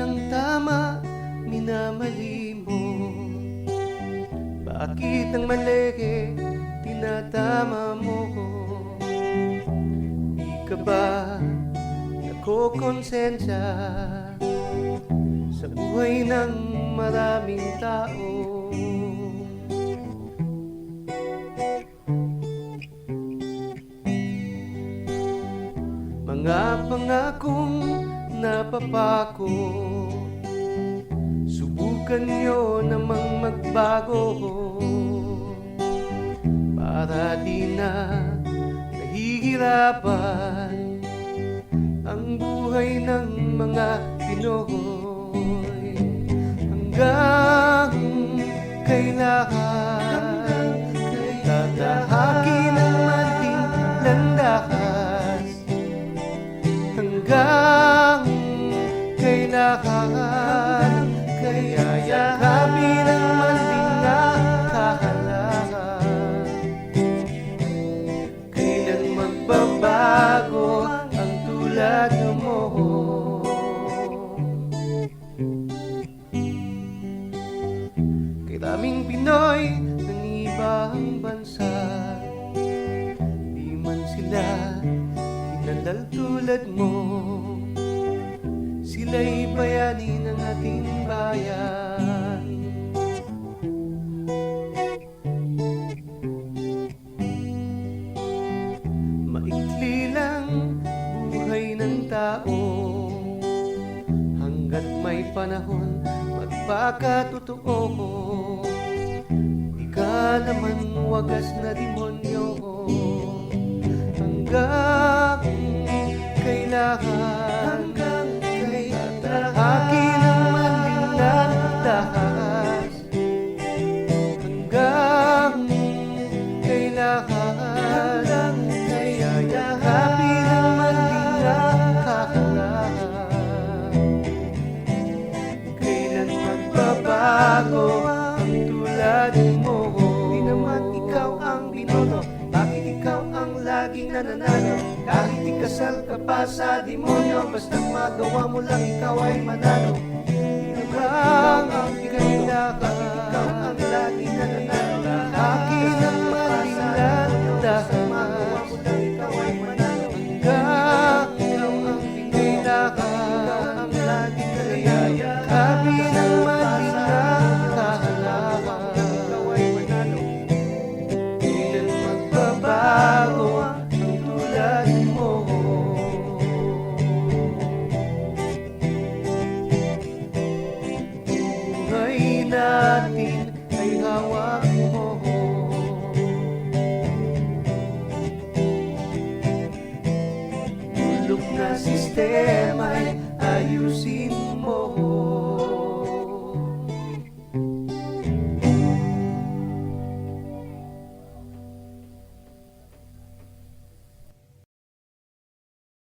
ang tama minamali mo? Bakit ang mali tinatama mo? Di ka ba nakokonsensya sa buhay ng maraming tao? Mga pangakong napapako. Subukan nyo namang magbago. Para di na nahihirapan Ang buhay ng mga Pinoy. Hanggang kailangan hinandal tulad mo. Sila'y bayani ng ating bayan. Maikli lang buhay ng tao. Hanggat may panahon magpakatotoo. Di ka naman wagas na demonyo. Hanggang kailangan Hanggang kailangan Akin ang malinlandas Hanggang kailangan Kaya yakapin ang malinlandas Kailan magbabago laging nananalo. Kahit ikasal ka pa sa demonyo Basta't magawa mo lang ikaw ay manalo natin ay hawak mo. Tulog na sistema'y ayusin.